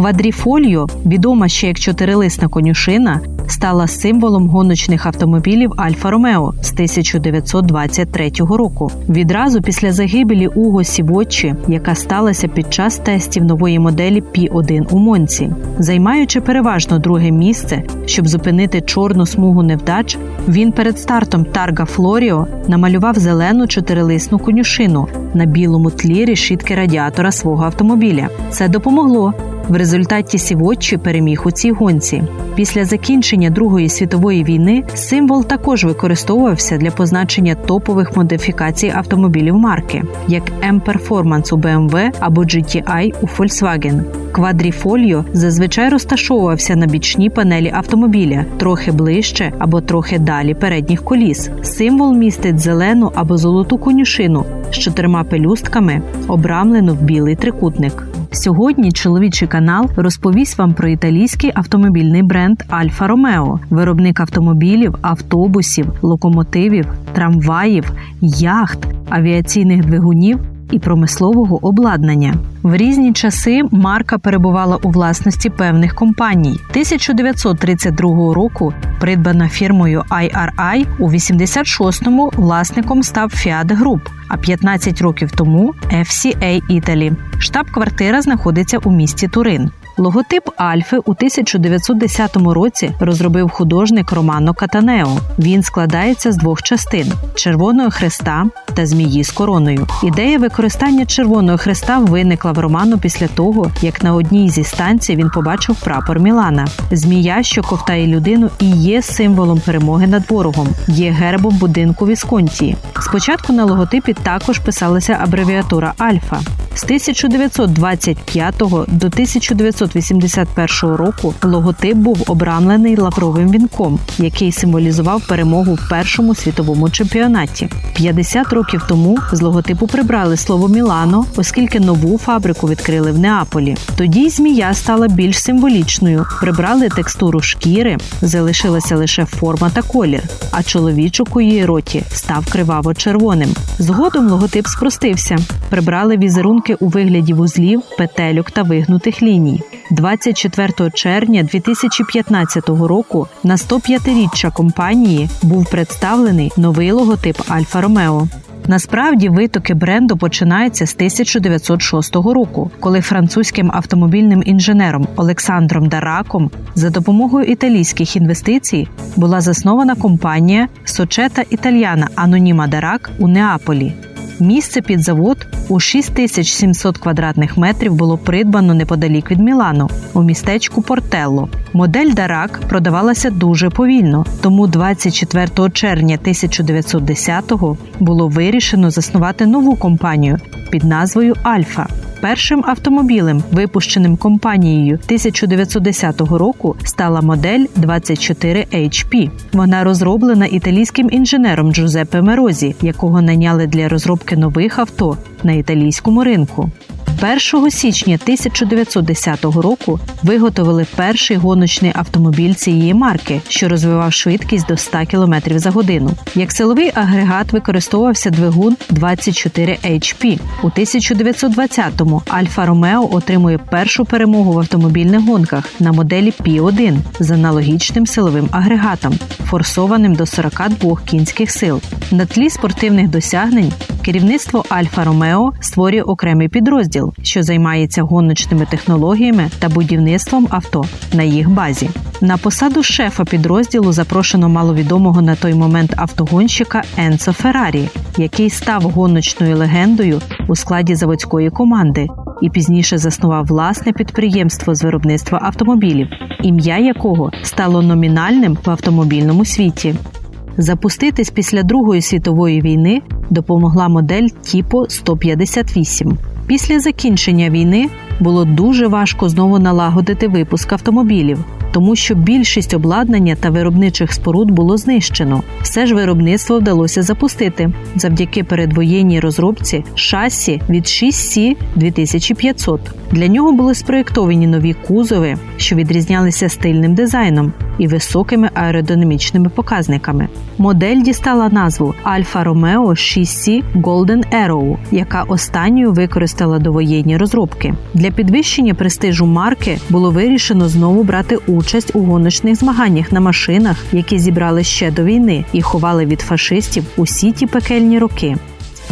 Квадріфоліо, відома ще як чотирилисна конюшина, стала символом гоночних автомобілів Альфа Ромео з 1923 року. Відразу після загибелі Уго Сівочі, яка сталася під час тестів нової моделі P1 у Монці, займаючи переважно друге місце, щоб зупинити чорну смугу невдач, він перед стартом Тарга Флоріо намалював зелену чотирилисну конюшину на білому тлі решітки радіатора свого автомобіля. Це допомогло. В результаті Сівоччі переміг у цій гонці. Після закінчення Другої світової війни символ також використовувався для позначення топових модифікацій автомобілів марки, як M-Performance у BMW або GTI у Volkswagen. Квадріфоліо зазвичай розташовувався на бічній панелі автомобіля, трохи ближче або трохи далі передніх коліс. Символ містить зелену або золоту конюшину з чотирма пелюстками, обрамлену в білий трикутник. Сьогодні чоловічий канал розповість вам про італійський автомобільний бренд Альфа Ромео, виробник автомобілів, автобусів, локомотивів, трамваїв, яхт, авіаційних двигунів і промислового обладнання. В різні часи марка перебувала у власності певних компаній. 1932 року придбана фірмою IRI, у 86-му власником став Fiat Group, а 15 років тому FCA Italy. Штаб-квартира знаходиться у місті Турин. Логотип Альфи у 1910 році розробив художник Романо Катанео. Він складається з двох частин: червоного хреста та змії з короною. Ідея використання червоного хреста виникла в Романо після того, як на одній зі станцій він побачив прапор Мілана. Змія, що ковтає людину, і є символом перемоги над ворогом, є гербом будинку Вісконтії. Спочатку на логотипі також писалася абревіатура Альфа. З 1925 до 1981 року логотип був обрамлений лавровим вінком, який символізував перемогу в першому світовому чемпіонаті. 50 років тому з логотипу прибрали слово Мілано, оскільки нову фабрику відкрили в Неаполі. Тоді змія стала більш символічною. Прибрали текстуру шкіри, залишилася лише форма та колір. А чоловічок у її роті став криваво-червоним. Згодом логотип спростився. Прибрали візерунки у вигляді вузлів, петельок та вигнутих ліній. 24 червня 2015 року на 105-річчя компанії був представлений новий логотип Альфа Ромео. Насправді витоки бренду починаються з 1906 року, коли французьким автомобільним інженером Олександром Дараком за допомогою італійських інвестицій була заснована компанія Сочета Італьяна Аноніма Дарак у Неаполі. Місце під завод у 6700 квадратних метрів було придбано неподалік від Мілану у містечку Портелло. Модель Дарак продавалася дуже повільно, тому 24 червня 1910-го було вирішено заснувати нову компанію під назвою Альфа. Першим автомобілем, випущеним компанією 1910 року, стала модель 24 HP. Вона розроблена італійським інженером Джузеппе Мерозі, якого найняли для розробки нових авто на італійському ринку. 1 січня 1910 року виготовили перший гоночний автомобіль цієї марки, що розвивав швидкість до 100 км за годину. Як силовий агрегат використовувався двигун 24 HP. У 1920-му Альфа Ромео отримує першу перемогу в автомобільних гонках на моделі P1 з аналогічним силовим агрегатом, форсованим до 42 кінських сил. На тлі спортивних досягнень керівництво Альфа Ромео створює окремий підрозділ, що займається гоночними технологіями та будівництвом авто на їх базі. На посаду шефа підрозділу запрошено маловідомого на той момент автогонщика Енцо Феррарі, який став гоночною легендою у складі заводської команди і пізніше заснував власне підприємство з виробництва автомобілів, ім'я якого стало номінальним в автомобільному світі. Запуститись після Другої світової війни допомогла модель Тіпо 158. Після закінчення війни було дуже важко знову налагодити випуск автомобілів, тому що більшість обладнання та виробничих споруд було знищено. Все ж виробництво вдалося запустити завдяки передвоєнній розробці шасі від 6C 2500. Для нього були спроєктовані нові кузови, що відрізнялися стильним дизайном. і високими аеродинамічними показниками. Модель дістала назву Alfa Romeo 6C Golden Arrow, яка останньою використала довоєнні розробки. Для підвищення престижу марки було вирішено знову брати участь у гоночних змаганнях на машинах, які зібрали ще до війни і ховали від фашистів усі ті пекельні роки.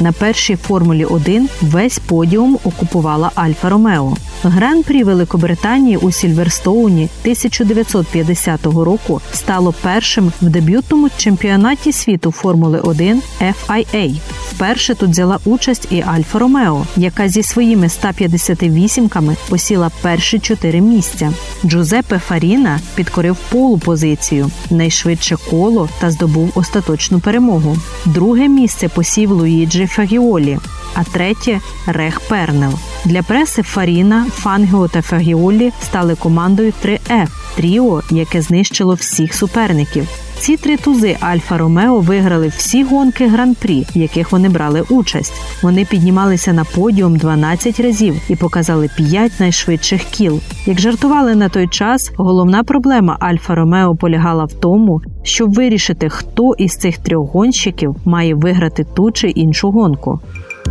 На першій Формулі 1 весь подіум окупувала Альфа Ромео. Гран-прі Великобританії у Сільверстоуні 1950 року стало першим в дебютному чемпіонаті світу Формули 1 FIA. Вперше тут взяла участь і Альфа Ромео, яка зі своїми 158-ками посіла перші чотири місця. Джузеппе Фаріна підкорив полу позицію, найшвидше коло та здобув остаточну перемогу. Друге місце посів Луїджі Фагіолі, а третє Рех Пернел. Для преси Фаріна, Фангіо та Фагіолі стали командою 3F – тріо, яке знищило всіх суперників. Ці три тузи Альфа Ромео виграли всі гонки гран-прі, в яких вони брали участь. Вони піднімалися на подіум 12 разів і показали 5 найшвидших кіл. Як жартували на той час, головна проблема Альфа Ромео полягала в тому, щоб вирішити, хто із цих трьох гонщиків має виграти ту чи іншу гонку.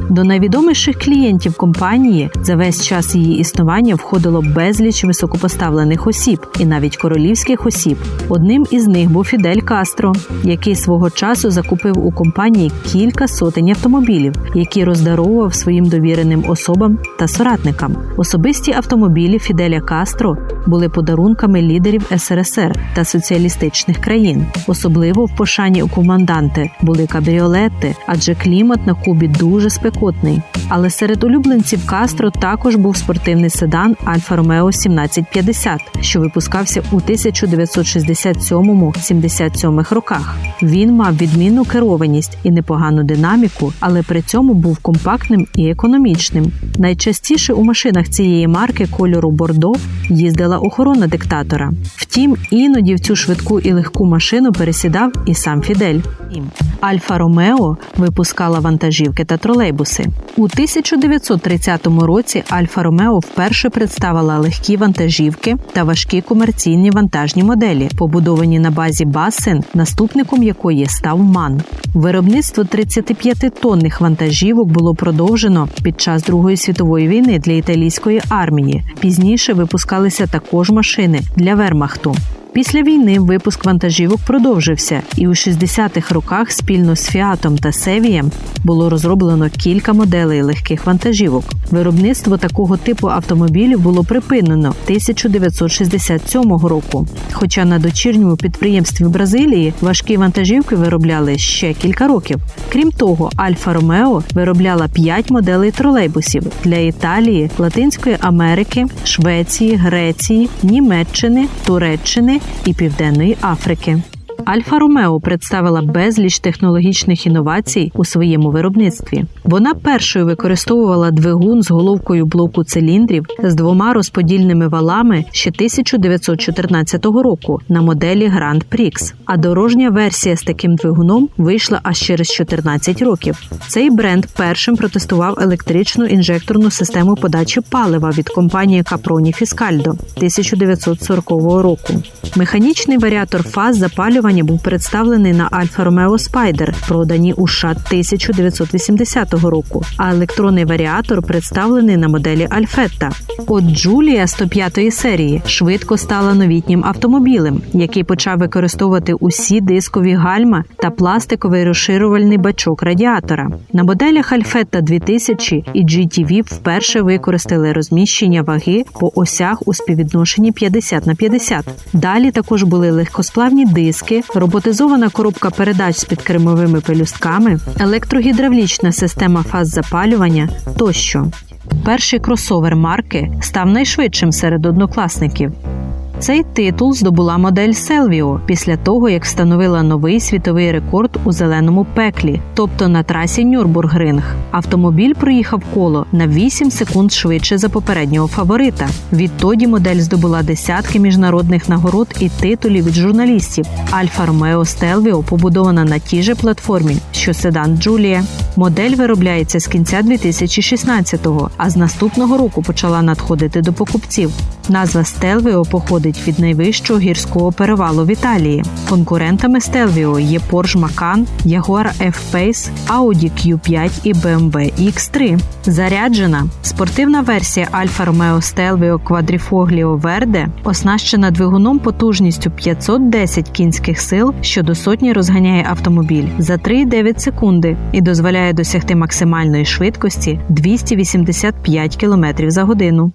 До найвідоміших клієнтів компанії за весь час її існування входило безліч високопоставлених осіб і навіть королівських осіб. Одним із них був Фідель Кастро, який свого часу закупив у компанії кілька сотень автомобілів, які роздаровував своїм довіреним особам та соратникам. Особисті автомобілі Фіделя Кастро були подарунками лідерів СРСР та соціалістичних країн. Особливо в пошані у команданти були кабріолети, адже клімат на Кубі дуже спекотний. Але серед улюбленців Кастро також був спортивний седан Альфа Ромео 1750, що випускався у 1967-77 роках. Він мав відмінну керованість і непогану динаміку, але при цьому був компактним і економічним. Найчастіше у машинах цієї марки кольору Бордо їздила охорона диктатора. Втім, іноді в цю швидку і легку машину пересідав і сам Фідель. Альфа Ромео випускала вантажівки та тролейбуси. У 1930 році Альфа Ромео вперше представила легкі вантажівки та важкі комерційні вантажні моделі, побудовані на базі Бассен, наступником якої став Ман. Виробництво 35-тонних вантажівок було продовжено під час Другої світової війни для італійської армії. Пізніше випускалися також машини для Вермахту. Після війни випуск вантажівок продовжився, і у 60-х роках спільно з Фіатом та Севієм було розроблено кілька моделей легких вантажівок. Виробництво такого типу автомобілів було припинено 1967 року. Хоча на дочірньому підприємстві Бразилії важкі вантажівки виробляли ще кілька років. Крім того, Альфа Ромео виробляла 5 моделей тролейбусів для Італії, Латинської Америки, Швеції, Греції, Німеччини, Туреччини і Південної Африки. Альфа Ромео представила безліч технологічних інновацій у своєму виробництві. Вона першою використовувала двигун з головкою блоку циліндрів з двома розподільними валами ще 1914 року на моделі Grand Prix. А дорожня версія з таким двигуном вийшла аж через 14 років. Цей бренд першим протестував електричну інжекторну систему подачі палива від компанії Caproni Fiscaldo 1940 року. Механічний варіатор фаз запалювання був представлений на Alfa Romeo Spider, продані у США 1980 року, а електронний варіатор представлений на моделі Alfetta. От Джулія 105 серії швидко стала новітнім автомобілем, який почав використовувати усі дискові гальма та пластиковий розширювальний бачок радіатора. На моделях Alfetta 2000 і GTV вперше використали розміщення ваги по осях у співвідношенні 50 на 50. Далі також були легкосплавні диски, роботизована коробка передач з підкермовими пелюстками, електрогідравлічна система фаз запалювання тощо. Перший кросовер марки став найшвидшим серед однокласників. Цей титул здобула модель Селвіо після того, як встановила новий світовий рекорд у зеленому пеклі, тобто на трасі Нюрбургринг. Автомобіль проїхав коло на 8 секунд швидше за попереднього фаворита. Відтоді модель здобула десятки міжнародних нагород і титулів від журналістів. Альфа Ромео Стелвіо побудована на тій же платформі, що седан Джулія. Модель виробляється з кінця 2016-го, а з наступного року почала надходити до покупців. Назва Stelvio походить від найвищого гірського перевалу в Італії. Конкурентами Stelvio є Porsche Macan, Jaguar F-Pace, Audi Q5 і BMW X3. Заряджена спортивна версія Alfa Romeo Stelvio Quadrifoglio Verde оснащена двигуном потужністю 510 кінських сил, що до сотні розганяє автомобіль за 3,9 секунди і дозволяє досягти максимальної швидкості 285 км за годину.